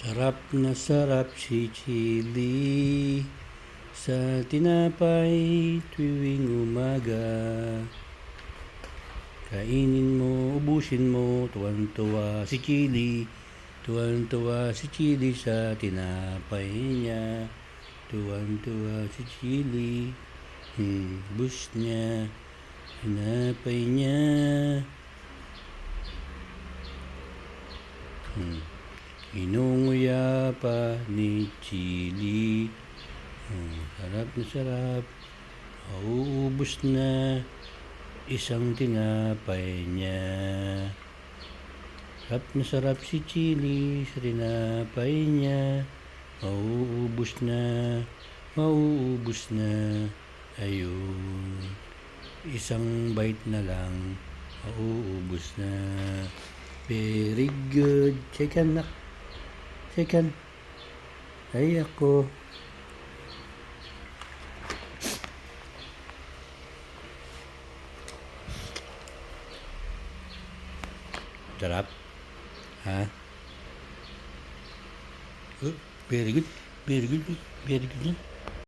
Sarap na sarap si chili sa tinapay tuwing umaga. Kainin mo, ubusin mo, tuwan-tuwa si chili. Tuwan-tuwa si chili sa tinapay niya. Tuwan-tuwa si chili. Hmm, bus niya. Tinapay niya. Hmm. Inunguya pa ni Chili. Hmm, sarap na sarap. Mauubos na isang tinapay niya. Sarap na sarap si Chili sa tinapay niya. Mauubos na, mauubos na. Ayun. Isang bite na lang. Mauubos na. Very good. Second nak. Second. Ay ako. Sarap. Ha? Oh, very good. Very good. Very good.